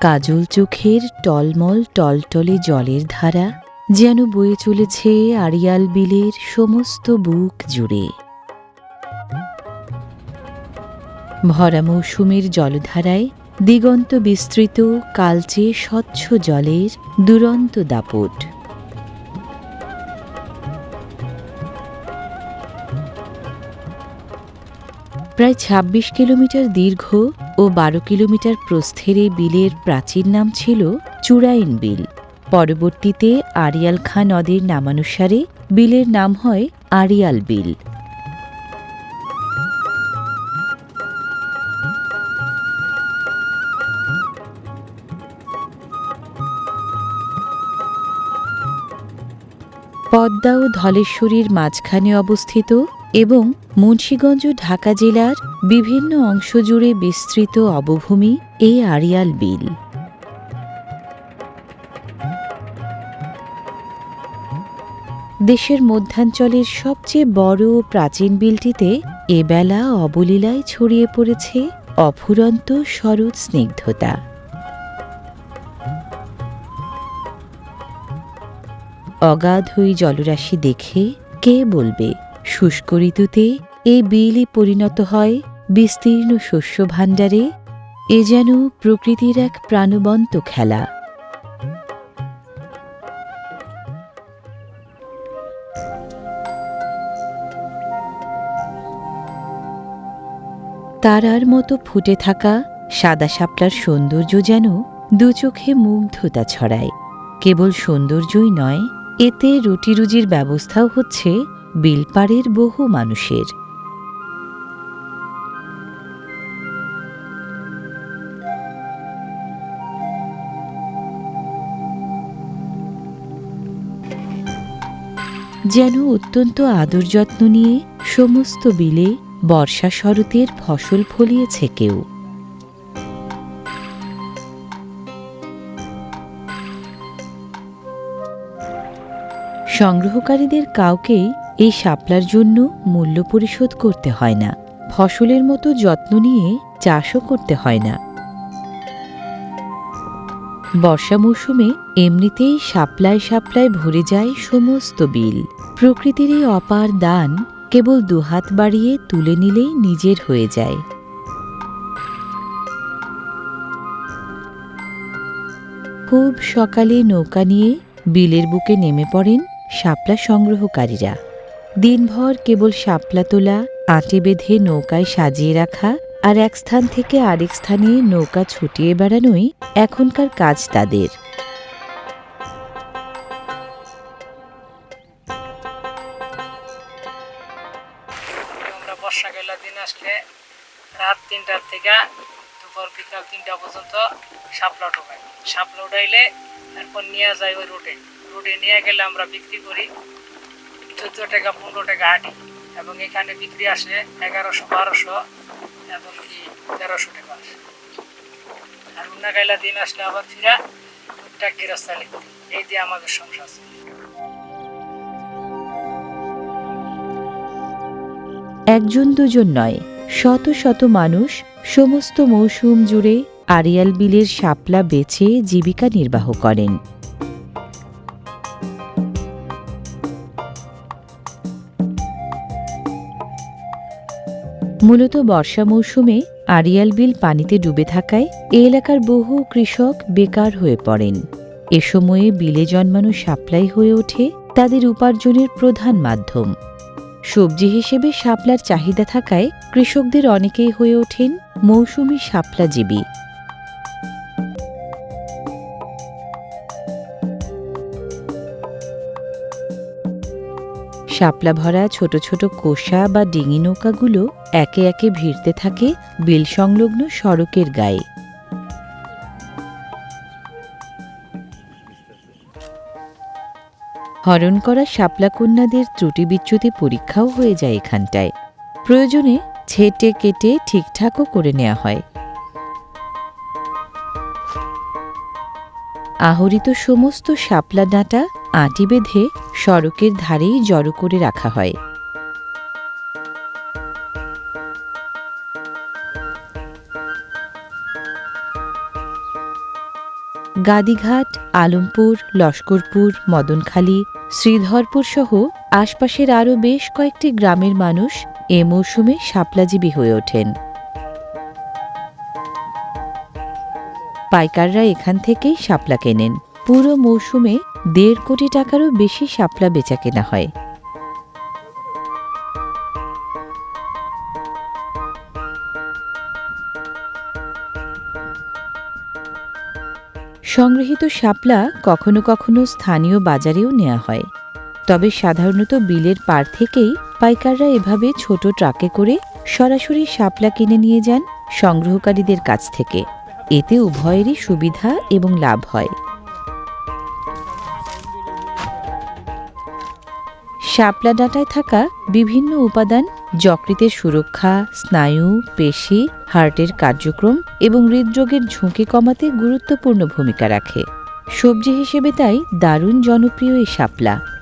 কাজল চোখের টলমল টলটলে জলের ধারা, যেন বয়ে চলেছে আড়িয়াল বিলের সমস্ত বুক জুড়ে। ভরা মৌসুমের জলধারায় দিগন্ত বিস্তৃত, কালচে স্বচ্ছ জলের দুরন্ত দাপট। প্রায় ২৬ কিলোমিটার দীর্ঘ ও বারো কিলোমিটার প্রস্থের এই বিলের প্রাচীর নাম ছিল চূড়াইন বিল। পরবর্তীতে আরিয়াল খাঁ নদীর নামানুসারে বিলের নাম হয় আরিয়াল বিল। পদ্মা ও ধলেশ্বরীর মাঝখানে অবস্থিত এবং মুন্সীগঞ্জ ঢাকা জেলার বিভিন্ন অংশ জুড়ে বিস্তৃত অবভূমি এই আড়িয়াল বিল। দেশের মধ্যাঞ্চলের সবচেয়ে বড় প্রাচীন বিলটিতে এবেলা অবলীলায় ছড়িয়ে পড়েছে অফুরন্ত শরৎ স্নিগ্ধতা। অগাধ ওই জলরাশি দেখে কে বলবে? শুষ্ক ঋতুতে এই বিলই পরিণত হয় বিস্তীর্ণ শস্য ভাণ্ডারে। এ যেন প্রকৃতির এক প্রাণবন্ত খেলা। তারার মতো ফুটে থাকা সাদা শাপলার সৌন্দর্য যেন দু চোখে মুগ্ধতা ছড়ায়। কেবল সৌন্দর্যই নয়, এতে রুটিরুজির ব্যবস্থাও হচ্ছে বিলপাড়ের বহু মানুষের। যেন অত্যন্ত আদর যত্ন নিয়ে সমস্ত বিলে বর্ষা শরতের ফসল ফলিয়েছে কেউ। সংগ্রহকারীদের কাউকেই এই শাপলার জন্য মূল্য পরিশোধ করতে হয় না। ফসলের মতো যত্ন নিয়ে চাষও করতে হয় না। বর্ষা মৌসুমে এমনিতেই শাপলায় শাপলায় ভরে যায় সমস্ত বিল। প্রকৃতির এই অপার দান কেবল দুহাত বাড়িয়ে তুলে নিলেই নিজের হয়ে যায়। খুব সকালে নৌকা নিয়ে বিলের বুকে নেমে পড়েন শাপলা সংগ্রহকারীরা। দিনভর কেবল শাপলা তোলা, আটে বেঁধে নৌকায় সাজিয়ে রাখা আর এক স্থান থেকে আরেক স্থানে নৌকা ছুটিয়ে বেড়ানোই এখনকার কাজ তাদের। বর্ষাকালের দিন আসলে রাত তিনটার থেকে দুপুর বিকাল তিনটা পর্যন্ত শাপলা ঢোকাই শাপলা উঠাইলে তারপর নিয়ে যাই ওই রোডে রোডে নিয়ে গেলে আমরা বিক্রি করি। চোদ্দ টাকা, পনেরো টাকা আটি। এবং এখানে বিক্রি আসে এগারোশো, বারোশো এবং কি তেরোশো টাকা। আসে আর উন্নাকাইলা দিন আসলে আবার ফিরা টুকটাক গৃহস্থালি। করি এই দিয়ে আমাদের সংসার। একজন দুজন নয়, শত শত মানুষ সমস্ত মৌসুম জুড়ে আরিয়াল বিলের শাপলা বেছে জীবিকা নির্বাহ করেন। মূলত বর্ষা মৌসুমে আরিয়াল বিল পানিতে ডুবে থাকায় এ এলাকার বহু কৃষক বেকার হয়ে পড়েন। এ সময়ে বিলে জন্মানো সাপ্লাই হয়ে ওঠে তাদের উপার্জনের প্রধান মাধ্যম। সবজি হিসেবে শাপলার চাহিদা থাকায় কৃষকদের অনেকেই হয়ে ওঠেন মৌসুমি শাপলাজীবী। শাপলা ভরা ছোট ছোট কোষা বা ডিঙি নৌকাগুলো একে একে ভিড়তে থাকে বিল সংলগ্ন সড়কের গায়ে। হরণ করা শাপলা কন্যাদের ত্রুটি বিচ্যুতি পরীক্ষাও হয়ে যায় এখানটায়। প্রয়োজনে ছেটে কেটে ঠিকঠাকও করে নেওয়া হয়। আহরিত সমস্ত শাপলা ডাঁটা আঁটি বেঁধে সড়কের ধারেই জড়ো করে রাখা হয়। গাদিঘাট, আলমপুর, লস্করপুর, মদনখালী, শ্রীধরপুর সহ আশপাশের আরও বেশ কয়েকটি গ্রামের মানুষ এ মৌসুমে শাপলাজীবী হয়ে ওঠেন। পাইকাররা এখান থেকেই শাপলা কেনেন। পুরো মৌসুমে দেড় কোটি টাকারও বেশি শাপলা বেচা কেনা হয়। সংগৃহীত শাপলা কখনো কখনো স্থানীয় বাজারেও নেওয়া হয়। তবে সাধারণত বিলের পার থেকেই পাইকাররা এভাবে ছোট ট্রাকে করে সরাসরি শাপলা কিনে নিয়ে যান সংগ্রহকারীদের কাছ থেকে। এতে উভয়েরই সুবিধা এবং লাভ হয়। শাপলা ডাঁটায় থাকা বিভিন্ন উপাদান, যকৃতের সুরক্ষা, স্নায়ু, পেশি, হার্টের কার্যক্রম এবং হৃদরোগের ঝুঁকি কমাতে গুরুত্বপূর্ণ ভূমিকা রাখে। সবজি হিসেবে তাই দারুণ জনপ্রিয় এই শাপলা।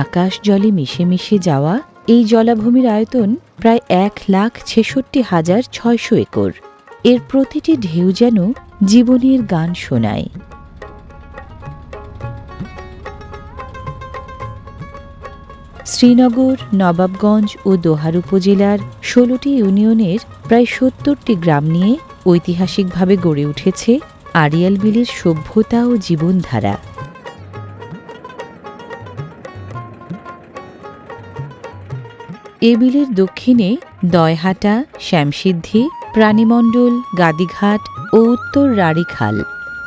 আকাশ জলে মিশে মিশে যাওয়া, এই জলাভূমির আয়তন প্রায় এক লাখ ছেষট্টি হাজার ছয়শো একর। এর প্রতিটি ঢেউ যেন জীবনের গান শোনায়। শ্রীনগর, নবাবগঞ্জ ও দোহার উপজেলার ষোলোটি ইউনিয়নের প্রায় সত্তরটি গ্রাম নিয়ে ঐতিহাসিকভাবে গড়ে উঠেছে আড়িয়াল বিলের সভ্যতা ও জীবনধারা। এ বিলের দক্ষিণে দয়হাটা, শ্যামসিদ্ধি, প্রাণীমণ্ডল, গাদিঘাট ও উত্তর রাড়িখাল।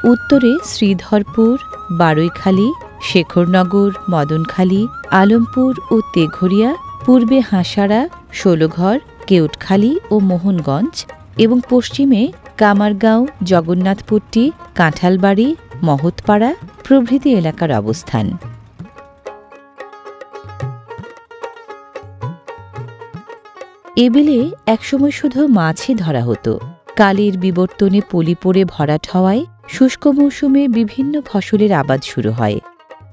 উত্তরে শ্রীধরপুর বারৈখালী শেখরনগর, মদনখালী, আলমপুর ও তেঘরিয়া, পূর্বে হাঁসাড়া, ষোলঘর, কেউটখালী ও মোহনগঞ্জ এবং পশ্চিমে কামারগাঁও, জগন্নাথপট্টি, কাঁঠালবাড়ি, মহৎপাড়া প্রভৃতি এলাকার অবস্থান। এ বিলে একসময় শুধু মাছই ধরা হতো। কালের বিবর্তনে পলি পড়ে ভরাট হওয়ায় শুষ্ক মৌসুমে বিভিন্ন ফসলের আবাদ শুরু হয়।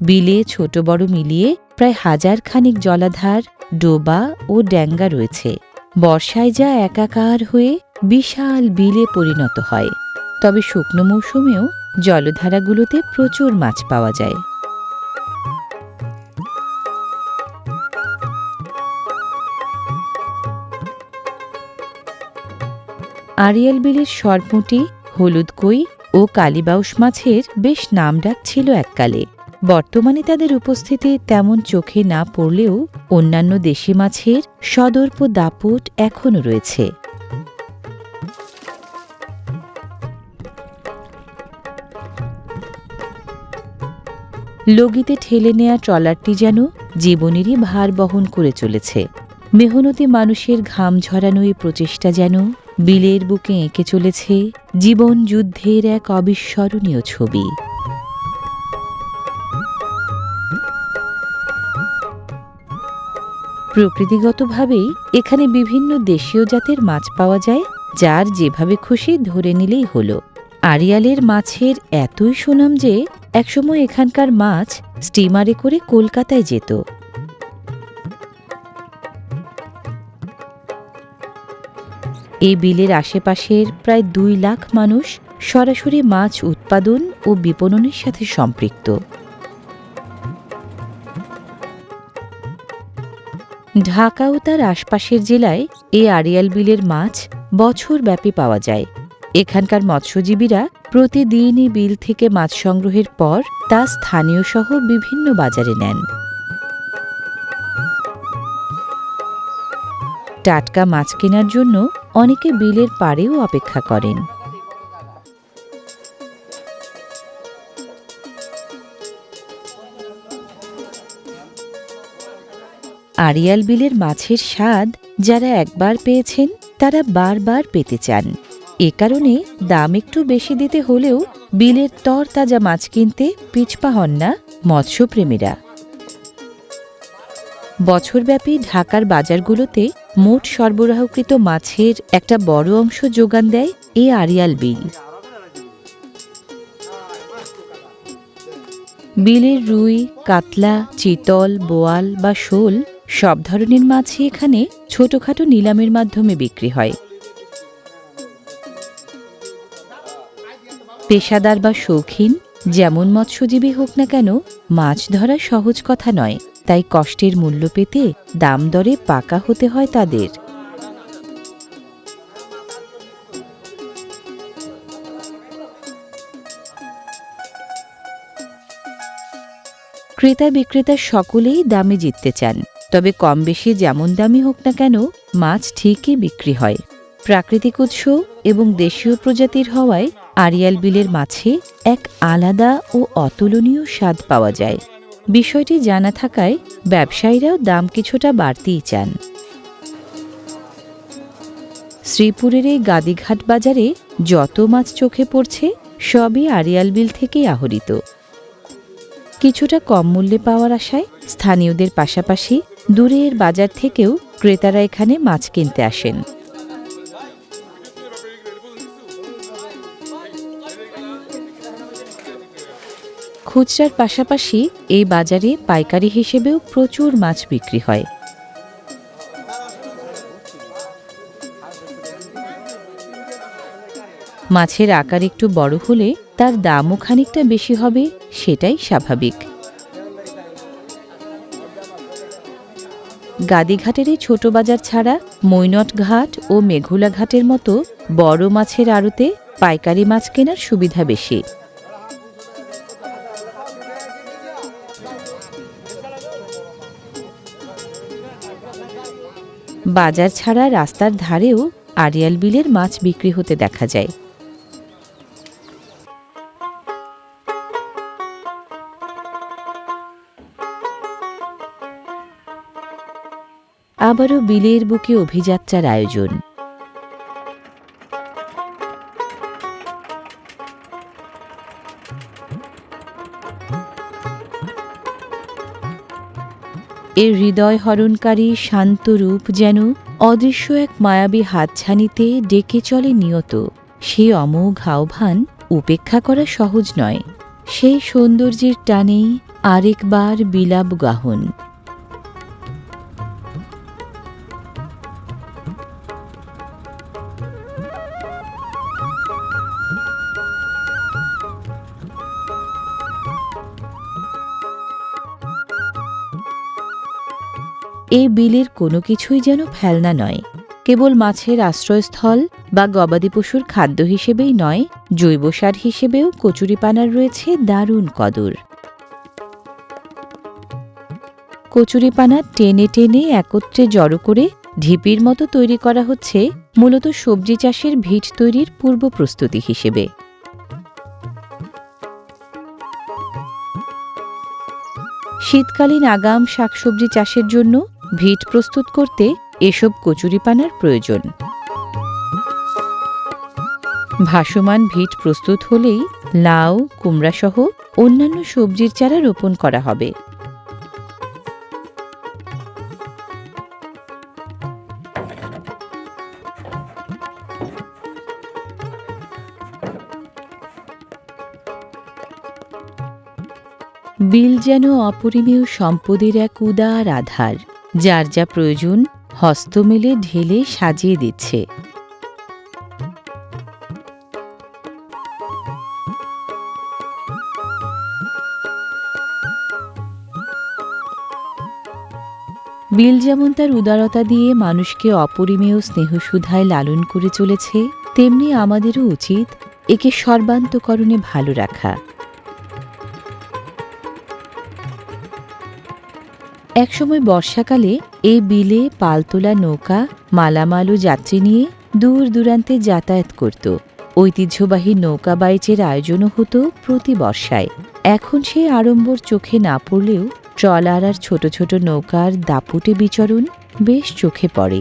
বিলে ছোট বড় মিলিয়ে প্রায় হাজার খানিক জলাধার, ডোবা ও ড্যাঙ্গা রয়েছে। বর্ষায় যা একাকার হয়ে বিশাল বিলে পরিণত হয়। তবে শুকনো মৌসুমেও জলধারাগুলোতে প্রচুর মাছ পাওয়া যায়। আড়িয়াল বিলের সরপুঁটি, হলুদ কই ও কালীবাউস মাছের বেশ নামডাক ছিল এককালে। বর্তমানে তাদের উপস্থিতি তেমন চোখে না পড়লেও অন্যান্য দেশি মাছের সদর্প দাপট এখনও রয়েছে। লগিতে ঠেলে নেয়া ট্রলারটি যেন জীবনেরই ভার বহন করে চলেছে। মেহনতি মানুষের ঘাম ঝরানো এই প্রচেষ্টা যেন বিলের বুকে এঁকে চলেছে জীবন যুদ্ধের এক অবিস্মরণীয় ছবি। প্রকৃতিগতভাবেই এখানে বিভিন্ন দেশীয় জাতের মাছ পাওয়া যায়, যার যেভাবে খুশি ধরে নিলেই হলো। আড়িয়ালের মাছের এতই সুনাম যে, একসময় এখানকার মাছ স্টিমারে করে কলকাতায় যেত। এই বিলের আশেপাশের প্রায় দুই লাখ মানুষ সরাসরি মাছ উৎপাদন ও বিপণনের সাথে সম্পৃক্ত। ঢাকা ও তার আশপাশের জেলায় এই আড়িয়াল বিলের মাছ বছরব্যাপী পাওয়া যায়। এখানকার মৎস্যজীবীরা প্রতিদিনই বিল থেকে মাছ সংগ্রহের পর তা স্থানীয় সহ বিভিন্ন বাজারে নেন। টাটকা মাছ কেনার জন্য অনেকে বিলের পাড়েও অপেক্ষা করেন। আড়িয়াল বিলের মাছের স্বাদ যারা একবার পেয়েছেন, তারা বারবার পেতে চান। এ কারণে দাম একটু বেশি দিতে হলেও বিলের তর তাজা মাছ কিনতে পিছপা হন না মৎস্যপ্রেমীরা। বছরব্যাপী ঢাকার বাজারগুলোতে মোট সরবরাহকৃত মাছের একটা বড় অংশ যোগান দেয় এই আরিয়াল বিল। বিলের রুই, কাতলা, চিতল, বোয়াল বা শোল সব ধরনের মাছই এখানে ছোটখাটো নিলামের মাধ্যমে বিক্রি হয়। পেশাদার বা শৌখিন, যেমন মৎস্যজীবী হোক না কেন, মাছ ধরা সহজ কথা নয়। তাই কষ্টের মূল্য পেতে দাম দরে পাকা হতে হয় তাদের। ক্রেতা বিক্রেতা সকলেই দামে জিততে চান, তবে কম বেশি যেমন দামি হোক না কেন, মাছ ঠিকই বিক্রি হয়। প্রাকৃতিক উৎস এবং দেশীয় প্রজাতির হওয়ায় আরিয়াল বিলের মাছে এক আলাদা ও অতুলনীয় স্বাদ পাওয়া যায়। বিষয়টি জানা থাকায় ব্যবসায়ীরাও দাম কিছুটা বাড়তেই চান। শ্রীপুরের এই গাদিঘাট বাজারে যত মাছ চোখে পড়ছে, সবই আরিয়াল বিল থেকেই আহরিত। কিছুটা কম মূল্যে পাওয়ার আশায় স্থানীয়দের পাশাপাশি দূরের বাজার থেকেও ক্রেতারা এখানে মাছ কিনতে আসেন। খুচরার পাশাপাশি এই বাজারে পাইকারি হিসেবেও প্রচুর মাছ বিক্রি হয়। মাছের আকার একটু বড় হলে তার দামও খানিকটা বেশি হবে, সেটাই স্বাভাবিক। গাদিঘাটের এই ছোট বাজার ছাড়া মৈনট ঘাট ও মেঘুলা ঘাটের মতো বড় মাছের আড়তে পাইকারি মাছ কেনার সুবিধা বেশি। বাজার ছাড়া রাস্তার ধারেও আড়িয়াল বিলের মাছ বিক্রি হতে দেখা যায়। আবারও বিলের বুকে অভিযাত্রার আয়োজন। এর হৃদয় হরণকারী শান্ত রূপ যেন অদৃশ্য এক মায়াবী হাতছানিতে ডেকে চলে নিয়ত। সেই অমোঘ আহ্বান উপেক্ষা করা সহজ নয়। সেই সৌন্দর্যের টানেই আরেকবার বিলাপ গাহন। এই বিলের কোনো কিছুই যেন ফেলনা নয়। কেবল মাছের আশ্রয়স্থল বা গবাদি পশুর খাদ্য হিসেবেই নয়, জৈব সার হিসেবেও কচুরিপানার রয়েছে দারুণ কদর। কচুরিপানা টেনে টেনে একত্রে জড়ো করে ঢিপির মতো তৈরি করা হচ্ছে মূলত সবজি চাষের ভিট তৈরির পূর্ব প্রস্তুতি হিসেবে। শীতকালীন আগাম শাকসবজি চাষের জন্য ভিট প্রস্তুত করতে এসব কচুরিপানার প্রয়োজন। ভাসমান ভিট প্রস্তুত হলেই লাউ, কুমড়াসহ অন্যান্য সবজির চারা রোপণ করা হবে। বিল যেন অপরিমেয় সম্পদের এক উদার আধার। যার যা প্রয়োজন হস্ত মেলে ঢেলে সাজিয়ে দিচ্ছে। বিল যেমন তার উদারতা দিয়ে মানুষকে অপরিমেয় স্নেহসুধায় লালন করে চলেছে, তেমনি আমাদেরও উচিত একে সর্বান্তকরণে ভালো রাখা। একসময় বর্ষাকালে এই বিলে পালতোলা নৌকা, মালামালু যাত্রী নিয়ে দূর দূরান্তে যাতায়াত করত। ঐতিহ্যবাহী নৌকা বাইচের আয়োজনও হতো প্রতি বর্ষায়। এখন সে আড়ম্বর চোখে না পড়লেও ট্রলার আর ছোট ছোট নৌকার দাপুটে বিচরণ বেশ চোখে পড়ে।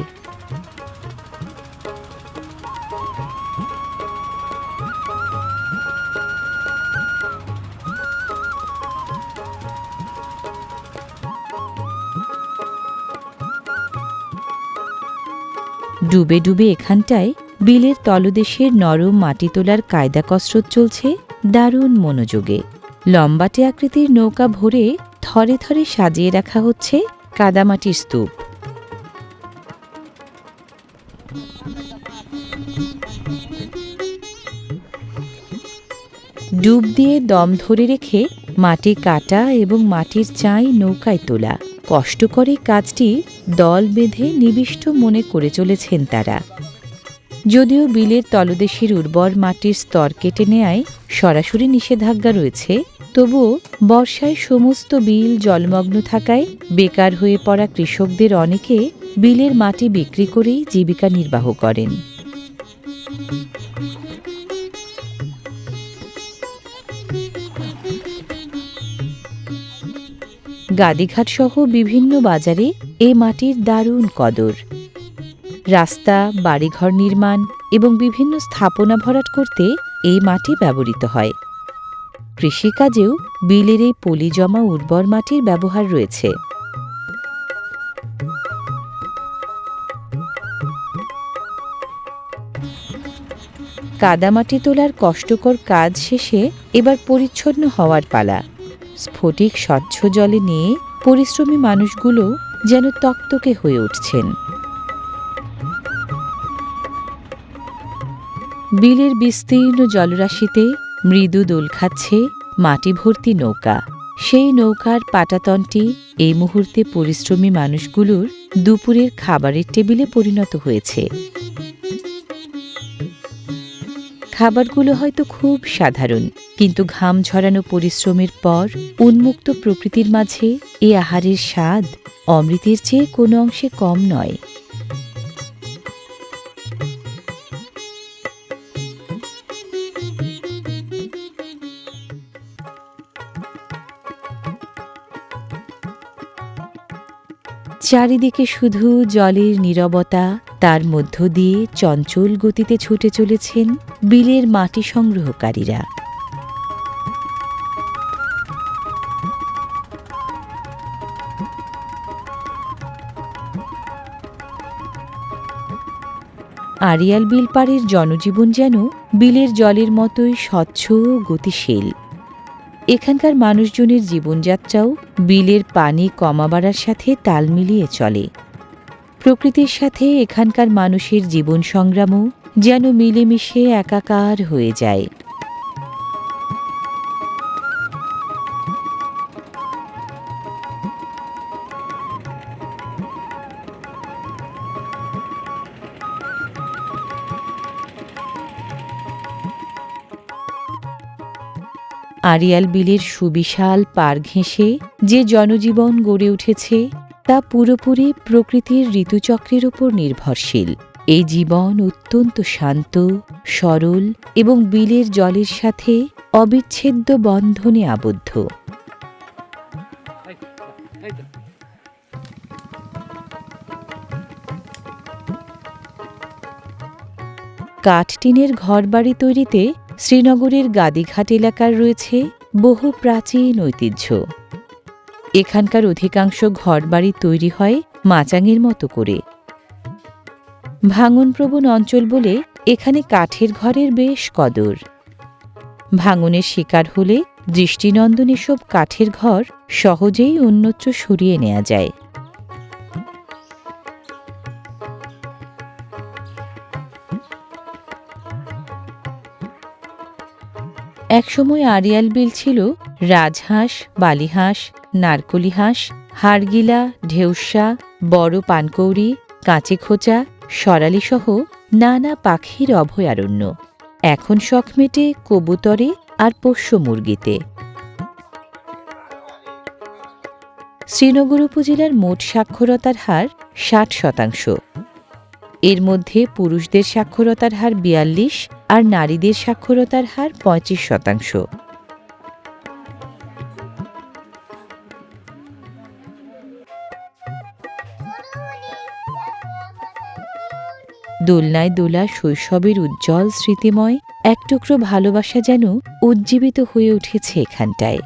ডুবে ডুবে এখানটায় বিলের তলদেশের নরম মাটি তোলার কায়দা কসরত চলছে দারুণ মনোযোগে। লম্বাটে আকৃতির নৌকা ভরে থরে থরে সাজিয়ে রাখা হচ্ছে কাদামাটির স্তূপ। ডুব দিয়ে দম ধরে রেখে মাটি কাটা এবং মাটির চাই নৌকায় তোলা। কষ্ট করে কাজটি দল বেঁধে নিবিষ্ট মনে করে চলেছেন তারা। যদিও বিলের তলদেশের উর্বর মাটির স্তর কেটে নেয়ায় সরাসরি নিষেধাজ্ঞা রয়েছে, তবুও বর্ষায় সমস্ত বিল জলমগ্ন থাকায় বেকার হয়ে পড়া কৃষকদের অনেকে বিলের মাটি বিক্রি করেই জীবিকা নির্বাহ করেন। গাদিঘাট সহ বিভিন্ন বাজারে এ মাটির দারুণ কদর। রাস্তা, বাড়িঘর নির্মাণ এবং বিভিন্ন স্থাপনা ভরাট করতে এই মাটি ব্যবহৃত হয়। কৃষিকাজেও বিলের এই পলি জমা উর্বর মাটির ব্যবহার রয়েছে। কাদামাটি তোলার কষ্টকর কাজ শেষে এবার পরিচ্ছন্ন হওয়ার পালা। স্ফটিক স্বচ্ছ জলে নিয়ে পরিশ্রমী মানুষগুলো যেন তকতকে হয়ে উঠছেন। বিলের বিস্তীর্ণ জলরাশিতে মৃদু দোল খাচ্ছে মাটি ভর্তি নৌকা। সেই নৌকার পাটাতনটি এই মুহূর্তে পরিশ্রমী মানুষগুলোর দুপুরের খাবারের টেবিলে পরিণত হয়েছে। খাবারগুলো হয়তো খুব সাধারণ, কিন্তু ঘাম ঝরানো পরিশ্রমের পর, উন্মুক্ত প্রকৃতির মাঝে এ আহারের স্বাদ অমৃতের চেয়ে কোনো অংশে কম নয়। চারিদিকে শুধু জলের নীরবতা, তার মধ্য দিয়ে চঞ্চল গতিতে ছুটে চলেছেন বিলের মাটি সংগ্রহকারীরা। আরিয়াল বিল পাড়ের জনজীবন যেন বিলের জলের মতোই স্বচ্ছ গতিশীল। এখানকার মানুষজনের জীবনযাত্রাও বিলের পানি কমা বাড়ার সাথে তাল মিলিয়ে চলে। প্রকৃতির সাথে এখানকার মানুষের জীবন সংগ্রামও যেন মিলেমিশে একাকার হয়ে যায়। আরিয়াল বিলের সুবিশাল পার ঘেঁষে যে জনজীবন গড়ে উঠেছে, তা পুরোপুরি প্রকৃতির ঋতুচক্রের ওপর নির্ভরশীল। এই জীবন অত্যন্ত শান্ত, সরল এবং বিলের জলের সাথে অবিচ্ছেদ্য বন্ধনে আবদ্ধ। কাঠটিনের ঘরবাড়ি তৈরিতে শ্রীনগরের গাদিঘাট এলাকার রয়েছে বহু প্রাচীন ঐতিহ্য। এখানকার অধিকাংশ ঘরবাড়ি তৈরি হয় মাচাঙের মতো করে। ভাঙনপ্রবণ অঞ্চল বলে এখানে কাঠের ঘরের বেশ কদর। ভাঙনের শিকার হলে দৃষ্টিনন্দন এসব কাঠের ঘর সহজেই অন্যত্র সরিয়ে নেওয়া যায়। একসময় আরিয়াল বিল ছিল রাজহাঁস, বালিহাঁস নারকলি হাঁস হাড়গিলা ঢেউসা, বড় পানকৌড়ি, কাঁচে খোঁচা সহ নানা পাখির অভয়ারণ্য। এখন শখ মেটে কবুতরে আর পোষ্য মুরগিতে। শ্রীনগর উপজেলার মোট সাক্ষরতার হার ষাট শতাংশ। এর মধ্যে পুরুষদের সাক্ষরতার হার বিয়াল্লিশ আর নারীদের সাক্ষরতার হার পঁয়ত্রিশ শতাংশ। দোলনায় দোলা শৈশবের উজ্জ্বল স্মৃতিময়, এক টুকরো ভালোবাসা যেন উজ্জীবিত হয়ে উঠেছে এখানটায়।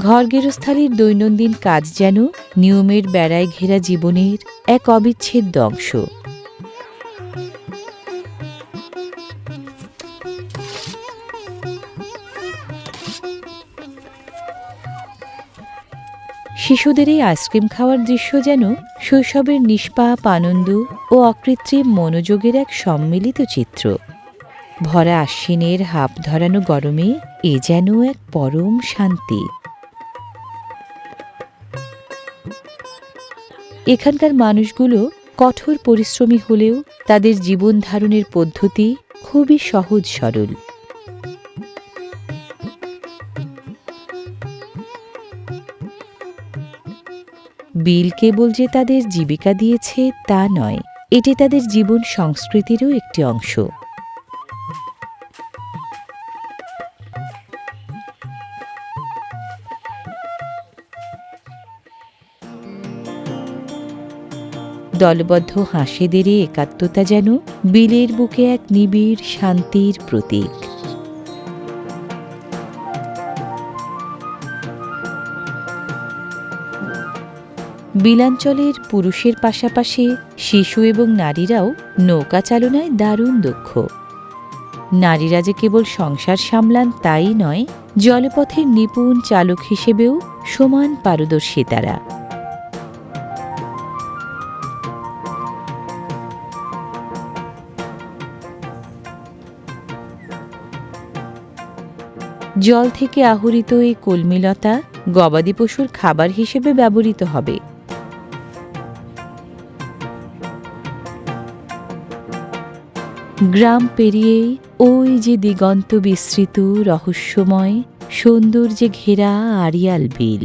ঘর গেরস্থালির দৈনন্দিন কাজ যেন নিয়মের বেড়ায় ঘেরা জীবনের এক অবিচ্ছেদ্য অংশ। শিশুদের এই আইসক্রিম খাওয়ার দৃশ্য যেন শৈশবের নিষ্পাপ আনন্দ ও অকৃত্রিম মনোযোগের এক সম্মিলিত চিত্র। ভরা আশ্বিনের হাপ ধরানো গরমে এ যেন এক পরম শান্তি। এখানকার মানুষগুলো কঠোর পরিশ্রমী হলেও তাদের জীবন ধারণের পদ্ধতি খুবই সহজ সরল। বিল কেবল যে তাদের জীবিকা দিয়েছে তা নয়, এটি তাদের জীবন সংস্কৃতিরও একটি অংশ। দলবদ্ধ হাঁসেদের একাত্মতা যেন বিলের বুকে এক নিবিড় শান্তির প্রতীক। বিলাঞ্চলের পুরুষের পাশাপাশি শিশু এবং নারীরাও নৌকা চালনায় দারুণ দক্ষ। নারীরা যে কেবল সংসার সামলান তাই নয়, জলপথের নিপুণ চালক হিসেবেও সমান পারদর্শী তারা। জল থেকে আহরিত এই কলমিলতা গবাদি পশুর খাবার হিসেবে ব্যবহৃত হবে। গ্রাম পেরিয়ে ওই যে দিগন্ত বিস্তৃত রহস্যময় সৌন্দর্যে ঘেরা আড়িয়াল বিল।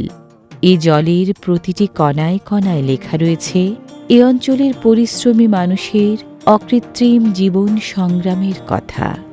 এ জলের প্রতিটি কণায় কণায় লেখা রয়েছে, এ অঞ্চলের পরিশ্রমী মানুষের অকৃত্রিম জীবন সংগ্রামের কথা।